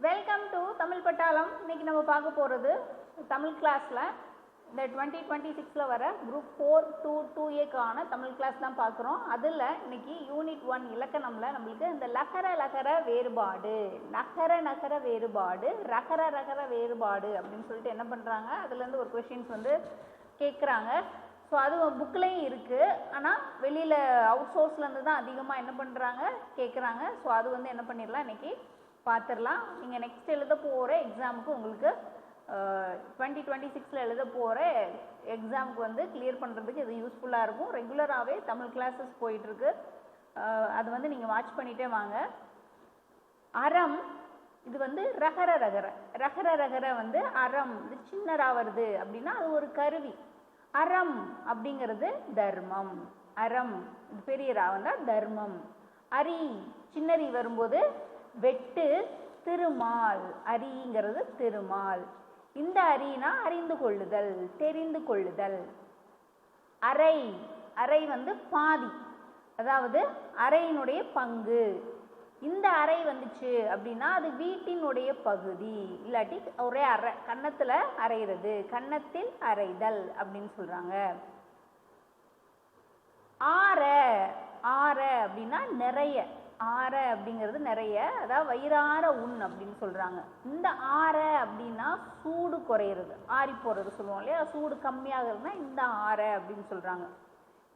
Welcome to Tamil பட்டாளம் இன்னைக்கு நம்ம பார்க்க போகிறது தமிழ் கிளாஸில் இந்த டுவெண்ட்டி டுவெண்ட்டி சிக்ஸில் வர குரூப் ஃபோர் டூ டூ ஏக்கான தமிழ் கிளாஸ் தான் பார்க்குறோம். அதில் இன்னைக்கு யூனிட் ஒன் இலக்கணமில் நம்மளுக்கு இந்த லகர லகர வேறுபாடு நகர நகர வேறுபாடு ரகர ரகர வேறுபாடு அப்படின்னு சொல்லிட்டு என்ன பண்ணுறாங்க அதுலேருந்து ஒரு கொஷின்ஸ் வந்து கேட்குறாங்க ஸோ அது புக்லேயும் இருக்குது ஆனால் வெளியில் அவுட் சோர்ஸ்லேருந்து தான் அதிகமாக என்ன பண்ணுறாங்க கேட்குறாங்க ஸோ அது வந்து என்ன பண்ணிடலாம்? இன்றைக்கி பார்த்துடலாம் நீங்கள் நெக்ஸ்ட் எழுத போகிற எக்ஸாமுக்கு உங்களுக்கு டுவெண்ட்டி டுவெண்ட்டி சிக்ஸில் எழுத போகிற எக்ஸாமுக்கு வந்து கிளியர் பண்ணுறதுக்கு இது யூஸ்ஃபுல்லாக இருக்கும். ரெகுலராகவே தமிழ் கிளாஸஸ் போயிட்டுருக்கு. அது வந்து நீங்கள் வாட்ச் பண்ணிகிட்டே வாங்க. அறம் இது வந்து ரகர ரகர. ரகர ரகர வந்து அறம் இது சின்னராக வருது அப்படின்னா அது ஒரு கருவி. அறம் அப்படிங்கிறது தர்மம். அறம் இது பெரிய தர்மம். அரி சின்னரி வரும்போது வெட்டு திருமால். அரிங்கிறது திருமால். இந்த அரினா அறிந்து கொள்ளுதல் தெரிந்து கொள்ளுதல். அறை. அறை வந்து பாதி. அதாவது அறையினுடைய பங்கு. இந்த அறை வந்துச்சு அப்படின்னா அது வீட்டினுடைய பகுதி. இல்லாட்டி ஒரே அறை கன்னத்தில் அரைகிறது கன்னத்தில் அறைதல் அப்படின்னு சொல்றாங்க. ஆற. ஆற அப்படின்னா நிறைய. ஆற அப்படிங்கிறது நிறைய அதாவது வயிறார உண் அப்படின்னு சொல்கிறாங்க இந்த ஆற அப்படின்னா சூடு குறையிறது. ஆறி போகிறது சொல்லுவோம் இல்லையா? சூடு கம்மியாகிறதுனா இந்த ஆற அப்படின்னு சொல்கிறாங்க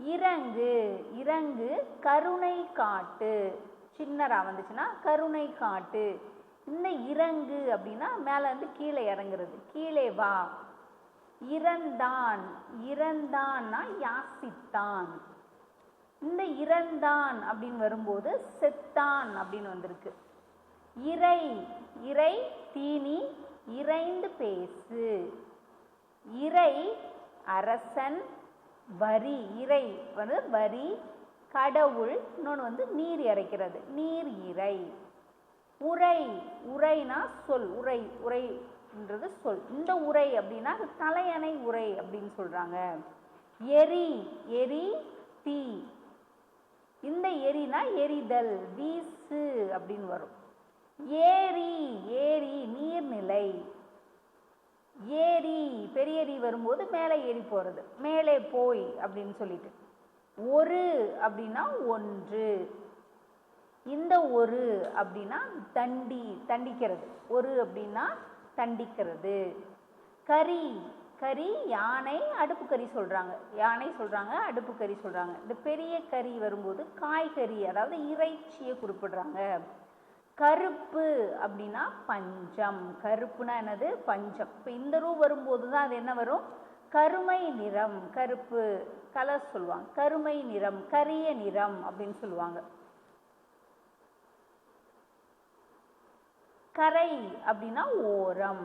இறங்கு இறங்கு கருணை காட்டு. சின்னராக வந்துச்சுன்னா கருணை காட்டு. இந்த இறங்கு அப்படின்னா மேலேருந்து கீழே இறங்குறது. கீழே வா. இறந்தான். இறந்தான்னா யாசித்தான். இந்த இறந்தான் அப்படின்னு வரும்போது செத்தான் அப்படின்னு வந்திருக்கு. இறை இறை தீனி இறைந்து பேசு. இறை அரசன் வரி இறை வந்து வரி கடவுள் இன்னொன்று வந்து நீர் இறைக்கிறது. நீர் இறை. உரை உரைனா சொல் உரை உரைன்றது சொல். இந்த உரை அப்படின்னா அது தலையணை உரை அப்படின்னு சொல்கிறாங்க எரி எரி தீ. இந்த எரினா எரிதல் வீசு அப்படின்னு வரும். ஏரி ஏரி நீர்நிலை. ஏரி பெரிய ஏரி வரும்போது மேலே ஏறி போகிறது மேலே போய் அப்படின்னு சொல்லிட்டு. ஒரு அப்படின்னா ஒன்று. இந்த ஒரு அப்படின்னா தண்டி தண்டிக்கிறது. ஒரு அப்படின்னா தண்டிக்கிறது. கறி கறி யானை அடுப்பு கறி சொல்கிறாங்க யானை சொல்கிறாங்க அடுப்பு கறி சொல்கிறாங்க இந்த பெரிய கறி வரும்போது காய்கறி அதாவது இறைச்சியை குறிப்பிடுறாங்க. கருப்பு அப்படின்னா பஞ்சம். கருப்புனா என்னது? பஞ்சம். இப்போ இந்த ரூ வரும்போது தான் அது என்ன வரும்? கருமை நிறம். கருப்பு கலர் சொல்லுவாங்க. கருமை நிறம் கரிய நிறம் அப்படின்னு சொல்லுவாங்க. கரை அப்படின்னா ஓரம்.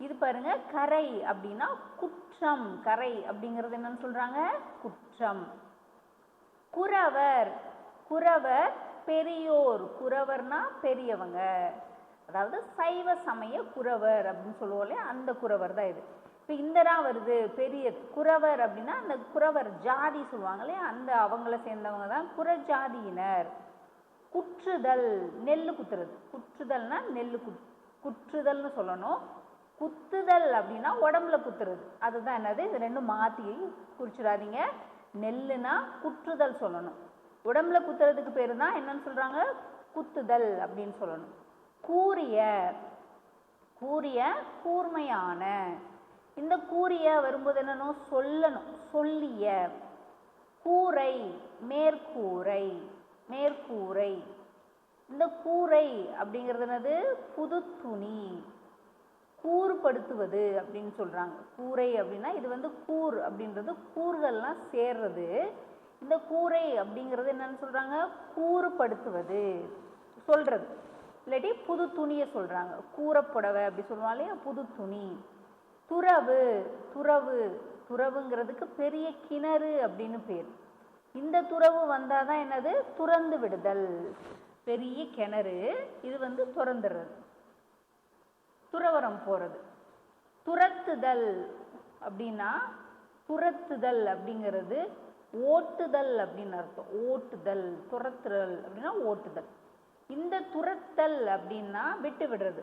இது பாருங்க கரை அப்படின்னா குற்றம். கரை அப்படிங்கிறது என்னன்னு சொல்றாங்க? குற்றம். குறவர். குறவர் பெரியோர். குறவர்னா பெரியவங்க. அதாவது சைவ சமய குறவர் அப்படின்னு சொல்லுவோம் இல்லையா? அந்த குறவர் தான் இது. இப்போ இந்தரா வருது பெரிய குறவர் அப்படின்னா அந்த குறவர் ஜாதி சொல்லுவாங்க இல்லையா? அந்த அவங்கள சேர்ந்தவங்க தான் குறஜாதியினர். குற்றுதல் நெல் குத்துறது. குற்றுதல்னா நெல் குத் குற்றுதல்னு சொல்லணும். குத்துதல் அப்படின்னா உடம்புல குத்துறது. அதுதான் என்னது? இது ரெண்டும் மாற்றி குறிச்சிடாதீங்க. நெல்லுனா குற்றுதல் சொல்லணும். உடம்புல குத்துறதுக்கு பேர் தான் என்னன்னு சொல்கிறாங்க குத்துதல் அப்படின்னு சொல்லணும். கூரிய கூரிய கூர்மையான. இந்த கூரிய வரும்போது என்னன்னு சொல்லணும். சொல்லிய கூரை மேற்கூரை மேற்கூரை. இந்த கூரை அப்படிங்கிறது என்னது? புது துணி கூறுபடுத்துவது அப்படின்னு சொல்கிறாங்க கூரை அப்படின்னா இது வந்து கூர் அப்படின்றது கூறுகள்லாம் சேர்றது. இந்த கூரை அப்படிங்கிறது என்னன்னு சொல்கிறாங்க கூறுபடுத்துவது சொல்கிறது இல்லாட்டி புது துணியை சொல்கிறாங்க கூறப்புடவை அப்படி சொல்லுவாங்க இல்லையா? புது துணி. துறவு துறவு துறவுங்கிறதுக்கு பெரிய கிணறு அப்படின்னு பேர். இந்த துறவு வந்தால் தான் என்னது? துறந்து விடுதல். பெரிய கிணறு. இது வந்து துறந்துடுறது. துறவரம் போகிறது துரத்துதல் அப்படின்னா துரத்துதல் அப்படிங்கிறது ஓட்டுதல் அப்படின்னு அர்த்தம். ஓட்டுதல் துரத்துதல் அப்படின்னா ஓட்டுதல். இந்த துரத்தல் அப்படின்னா விட்டு விடுறது.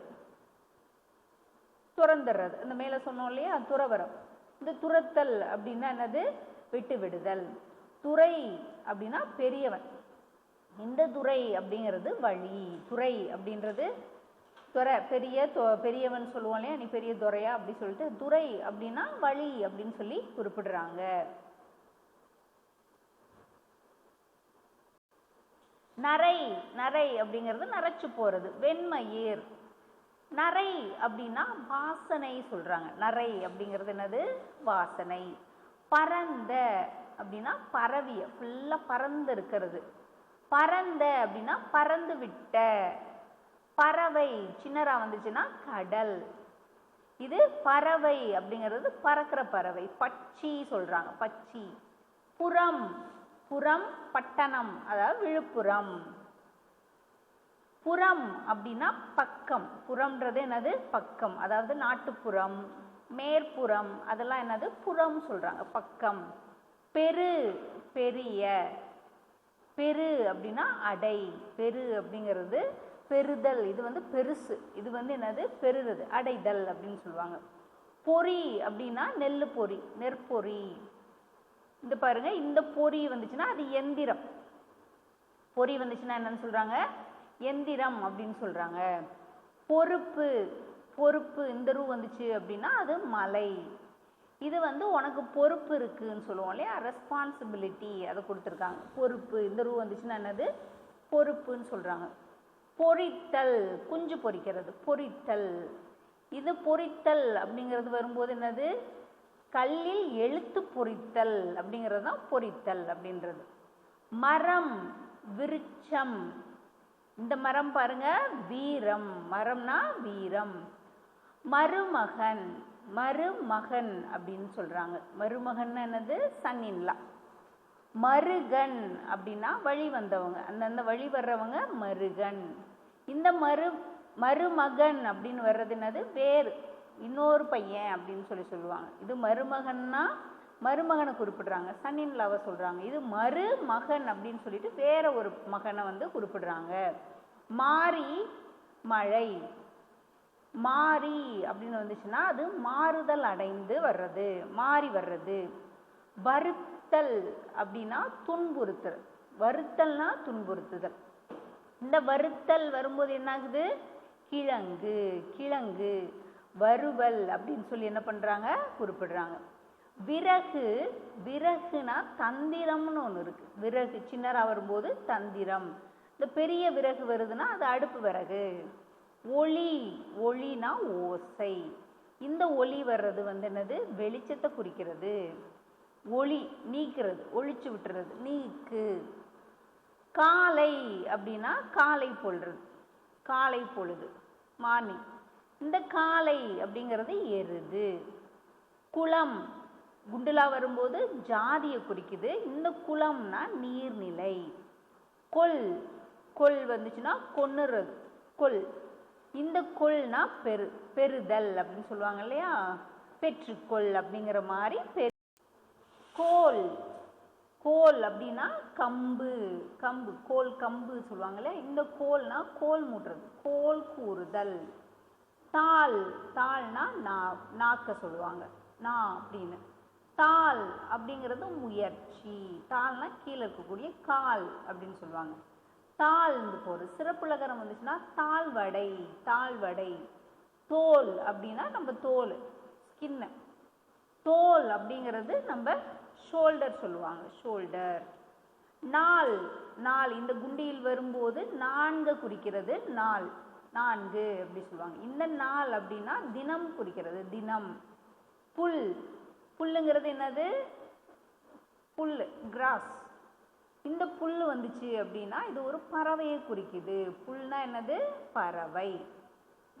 துறந்துடுறது. இந்த மேலே சொன்னோம் இல்லையா? துறவரம் இந்த துரத்தல் அப்படின்னா என்னது? விட்டு விடுதல். துறை அப்படின்னா பெரியவன். இந்த துறை அப்படிங்கிறது வழி. துறை அப்படின்றது துறை பெரிய தொ- பெரியவன் சொல்லுவோம் இல்லையா? நீ பெரிய துறையா? அப்படி சொல்லிட்டு துறை அப்படின்னா வழி அப்படின்னு சொல்லி குறிப்பிடுறாங்க. நரை நரை அப்படிங்கிறது நரைச்சு போறது. வெண்மயிர். நரை அப்படின்னா வாசனை சொல்றாங்க. நரை அப்படிங்கிறது என்னது? வாசனை. பரந்த அப்படின்னா பரவிய ஃபுல்லா பறந்து இருக்கிறது. பரந்த அப்படின்னா பறந்து விட்ட பறவை. சின்னரா வந்துச்சுன்னா கடல். இது பறவை அப்படிங்கிறது பறக்கிற பறவை. பட்சி சொல்றாங்க பட்சி. புறம். புறம் பட்டணம் அதாவது விழுப்புரம். புறம் அப்படின்னா பக்கம். புறம்ன்றது என்னது? பக்கம். அதாவது நாட்டுப்புறம் மேற்புறம். அதெல்லாம் என்னது? புறம் சொல்றாங்க பக்கம். பெரு பெரிய. பெரு அப்படின்னா அடை. பெரு அப்படிங்கிறது பெறுதல். இது வந்து பெருசு. இது வந்து என்னது? பெறுறது. அடைதல் அப்படின்னு சொல்லுவாங்க. பொறி அப்படின்னா நெல் பொறி நெற்பொறி. இந்த பாருங்க இந்த பொறி வந்துச்சுன்னா அது எந்திரம். பொறி வந்துச்சுன்னா என்னன்னு சொல்றாங்க? எந்திரம் அப்படின்னு சொல்றாங்க. பொறுப்பு. பொறுப்பு இந்த ரூ வந்துச்சு அப்படின்னா அது மலை. இது வந்து உனக்கு பொறுப்பு இருக்குன்னு சொல்லுவோம் இல்லையா? ரெஸ்பான்சிபிலிட்டி அதை கொடுத்துருக்காங்க. பொறுப்பு இந்த ரூ வந்துச்சுன்னா என்னது? பொறுப்புன்னு சொல்றாங்க. பொரித்தல் குஞ்சு பொரிக்கிறது பொரித்தல் இது பொரித்தல் அப்படிங்கிறது வரும்போது என்னது? கல்லில் எழுத்து பொரித்தல் அப்படிங்கிறது தான் பொரித்தல் அப்படின்றது. மரம் விருட்சம். இந்த மரம் பாருங்க வீரம். மரம்னா வீரம். மருமகன் மருமகன் அப்படின்னு சொல்றாங்க. மருமகன் என்னது? சன்னின்லா மருகன் அப்படின்னா வழி வந்தவங்க. அந்தந்த வழி வர்றவங்க மருகன். இந்த மரு மருமகன் அப்படின்னு வர்றது என்னது? வேறு. இன்னொரு பையன் அப்படின்னு சொல்லி சொல்லுவாங்க. இது மருமகன்னா மருமகனை குறிப்பிடுறாங்க. சன்னின் லாவை சொல்றாங்க. இது மருமகன் அப்படின்னு சொல்லிட்டு வேற ஒரு மகனை வந்து குறிப்பிடுறாங்க. மாறி மழை. மாறி அப்படின்னு வந்துச்சுன்னா அது மாறுதல் அடைந்து வர்றது. மாறி வர்றது. வருத்தல் அப்படின்னா துன்புறுத்தல். வருத்தல்னா துன்புறுத்துதல். இந்த வருத்தல் வரும்போது என்ன ஆகுது கிழங்கு கிழங்கு வறுவல் அப்படின்னு சொல்லி என்ன பண்ணுறாங்க குறிப்பிடுறாங்க. விறகு விறகுனா தந்திரம்னு ஒன்று இருக்கு. விறகு சின்னராக வரும்போது தந்திரம். இந்த பெரிய விறகு வருதுன்னா அது அடுப்பு விறகு. ஒளி ஒளினா ஓசை. இந்த ஒளி வர்றது வந்து என்னது? வெளிச்சத்தை குறிக்கிறது. ஒளி நீக்கிறது ஒழிச்சு விட்டுறது. நீக்கு. காலை அப்படின்னா காலை பொழுது. காலை பொழுது. மார்னிங். இந்த காலை அப்படிங்கிறது எருது. குளம். குண்டுலா வரும்போது ஜாதியை குறிக்குது. இந்த குளம்னா நீர்நிலை. கொல். கொல் வந்துச்சுன்னா கொன்னுறது. கொல். இந்த கொல்னா பெரு பெறுதல் அப்படின்னு சொல்லுவாங்க இல்லையா? பெற்றுக்கொள் அப்படிங்கிற மாதிரி பெரு கோல். கோல் அப்படின்னா கம்பு கம்பு கோல் கம்பு சொல்லுவாங்கல்ல இந்த கோல்னா கோல் மூட்டுறது கோல் கூறுதல். தாள் தாள்னா நா நாக்க சொல்லுவாங்க நா அப்படின்னு. தாள் அப்படிங்கிறது முயற்சி. தாள்னா கீழே இருக்கக்கூடிய கால் அப்படின்னு சொல்லுவாங்க. தாழ்ந்து போகிறது சிறப்புலகரம் வந்துச்சுன்னா தாழ்வடை தாழ்வடை. தோல் அப்படின்னா நம்ம தோல் ஸ்கின்னு தோல் அப்படிங்கிறது நம்ம ஷோல்டர் சொல்லுவாங்க ஷோல்டர் நாள் நாள். இந்த குண்டியில் வரும்போது நான்கு குறிக்கிறது நாள். நான்கு அப்படி சொல்லுவாங்க. இந்த நாள் அப்படின்னா தினம் குறிக்கிறது தினம். புல். புல்லுங்கிறது என்னது? புல் கிராஸ் இந்த புல் வந்துச்சு அப்படின்னா இது ஒரு பறவையை குறிக்குது. புல்னா என்னது? பறவை.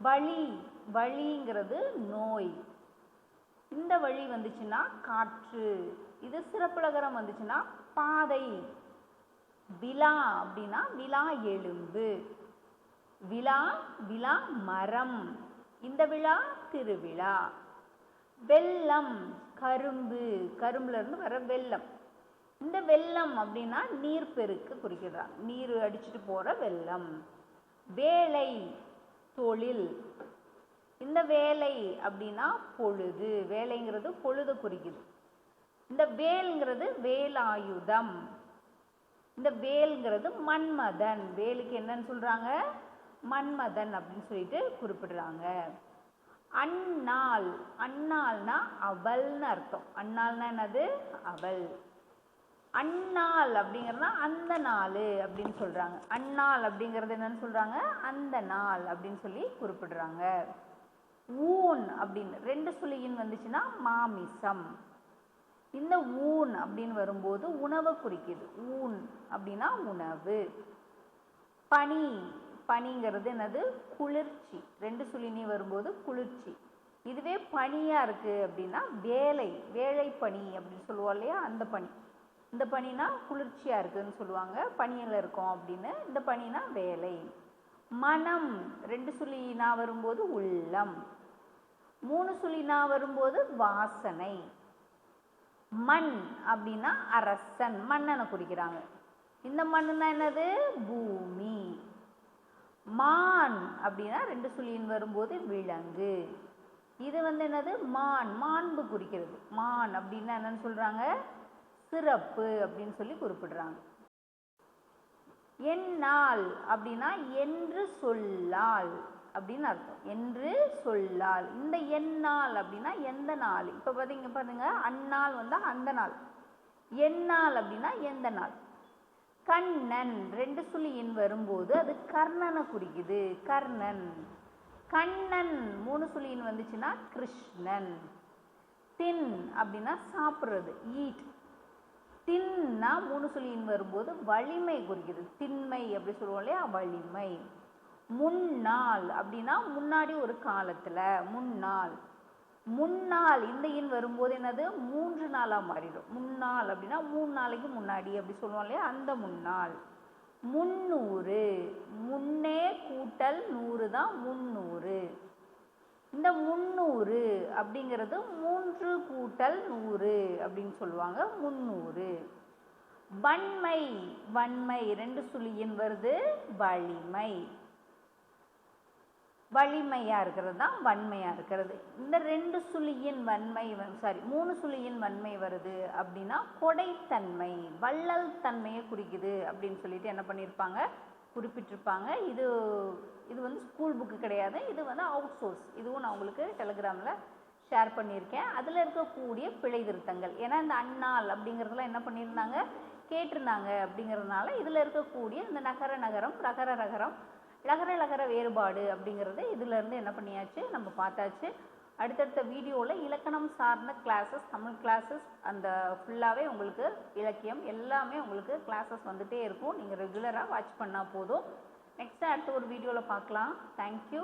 வழி வழிங்கிறது நோய். இந்த வழி வந்துச்சுன்னா காற்று. இது சிறப்புலகரம் வந்துச்சுன்னா பாதை. விழா அப்படின்னா விழா எலும்பு. விழா விழா மரம். இந்த விழா திருவிழா. வெள்ளம் கரும்பு. கரும்புல இருந்து வர வெள்ளம். இந்த வெள்ளம் அப்படின்னா நீர் பெருக்கு குறிக்கிறாங்க நீர் அடிச்சுட்டு போற வெள்ளம். வேலை தொழில். இந்த வேலை அப்படின்னா பொழுது. வேலைங்கிறது பொழுது குறிக்குது. இந்த வேல்ங்கிறது வேலாயுதம். இந்த வேல்ங்கிறது மன்மதன். வேலுக்கு என்னன்னு சொல்றாங்க? மன்மதன் அப்படின்னு சொல்லிட்டு குறிப்பிடுறாங்க. அந்நாள் அந்நாள்னா அவள்னு அர்த்தம். அந்நாள்னா என்னது? அவள். அந்நாள் அப்படிங்கிறதுனா அந்த நாள் அப்படின்னு சொல்றாங்க. அந்நாள் அப்படிங்கிறது என்னன்னு சொல்றாங்க? அந்த நாள் அப்படின்னு சொல்லி குறிப்பிடுறாங்க. ஊன் அப்படின்னு. ரெண்டு சுழியின் வந்துச்சுன்னா மாமிசம். இந்த ஊன் அப்படின்னு வரும்போது உணவை குறிக்குது. ஊன் அப்படின்னா உணவு. பனி. பனிங்கிறது என்னது? குளிர்ச்சி. ரெண்டு சுழினி வரும்போது குளிர்ச்சி. இதுவே பனியாக இருக்குது அப்படின்னா வேலை. வேலை பனி அப்படின்னு சொல்லுவோம் இல்லையா? அந்த பனி. இந்த பனினா குளிர்ச்சியாக இருக்குதுன்னு சொல்லுவாங்க. பனியில் இருக்கோம் அப்படின்னு. இந்த பனினா வேலை. மனம். ரெண்டு சுழினா வரும்போது உள்ளம். மூணு சுழினா வரும்போது வாசனை. மண் அப்படின்னா அரசன் மண்ணனை குறிக்கிறாங்க. இந்த மண்ணுனா என்னது? பூமி. மான் அப்படின்னா ரெண்டு சுழியின் வரும்போது விலங்கு. இது வந்து என்னது? மான் மாண்பு குறிக்கிறது. மான் அப்படின்னா என்னன்னு சொல்றாங்க? சிறப்பு அப்படின்னு சொல்லி குறிப்பிடுறாங்க. எந்நாள் அப்படின்னா என்று சொல்லால். அப்படின்னு அர்த்தம். என்று சொல்லால். இந்த எந்நாள் அப்படின்னா எந்த நாள்? இப்போ பார்த்தீங்க பாருங்க. அந்நாள் வந்தால் அந்த நாள். எந்நாள் அப்படின்னா எந்த நாள்? கண்ணன். ரெண்டு சுழியின் வரும்போது அது கர்ணனை குறிக்குது. கர்ணன். கண்ணன். மூணு சுழியின் வந்துச்சுன்னா கிருஷ்ணன். தின் அப்படின்னா சாப்பிட்றது. ஈட் தின்னா மூணு சுழியின் வரும்போது வலிமை குறிக்குது. திண்மை அப்படி சொல்லுவோம் இல்லையா? வலிமை. முன்னாள் அப்படின்னா முன்னாடி ஒரு காலத்துல முன்னாள். முன்னாள் இந்த இன் வரும்போது என்னது? மூன்று நாளா மாறிடும். முன்னாள் அப்படின்னா மூணு நாளைக்கு முன்னாடி அப்படி சொல்லுவோம் இல்லையா? அந்த முன்னாள். முன்னூறு. முன்னே கூட்டல் நூறு தான் முன்னூறு. இந்த முன்னூறு அப்படிங்கிறது மூன்று கூட்டல் நூறு அப்படின்னு சொல்லுவாங்க. முன்னூறு. வன்மை. வன்மை ரெண்டு சுழியின் வருது. வலிமை. வலிமையாக இருக்கிறது தான் வன்மையாக இருக்கிறது. இந்த ரெண்டு சுழியின் வன்மை சாரி மூணு சுழியின் வன்மை வருது அப்படின்னா கொடைத்தன்மை வள்ளல் தன்மையை குறிக்குது அப்படின்னு சொல்லிட்டு என்ன பண்ணியிருப்பாங்க குறிப்பிட்டிருப்பாங்க. இது இது வந்து ஸ்கூல் புக்கு கிடையாது. இது வந்து அவுட் சோர்ஸ் இதுவும் நான் உங்களுக்கு டெலிகிராமில் ஷேர் பண்ணியிருக்கேன். அதில் இருக்கக்கூடிய பிழை திருத்தங்கள். ஏன்னா இந்த அண்ணால் அப்படிங்கிறதுலாம் என்ன பண்ணியிருந்தாங்க? கேட்டிருந்தாங்க அப்படிங்கிறதுனால இதில் இருக்கக்கூடிய இந்த நகர நகரம் ரகர ரகரம் லகர லகர வேறுபாடு அப்படிங்கிறது இதிலேருந்து என்ன பண்ணியாச்சு? நம்ம பார்த்தாச்சு. அடுத்தடுத்த வீடியோவில் இலக்கணம் சார்ந்த கிளாஸஸ் தமிழ் கிளாஸஸ் அந்த ஃபுல்லாகவே உங்களுக்கு இலக்கியம் எல்லாமே உங்களுக்கு கிளாஸஸ் வந்துகிட்டே இருக்கும். நீங்கள் ரெகுலராக வாட்ச் பண்ணால் போதும். நெக்ஸ்ட்டு அடுத்த ஒரு வீடியோவில் பார்க்கலாம். தேங்க்யூ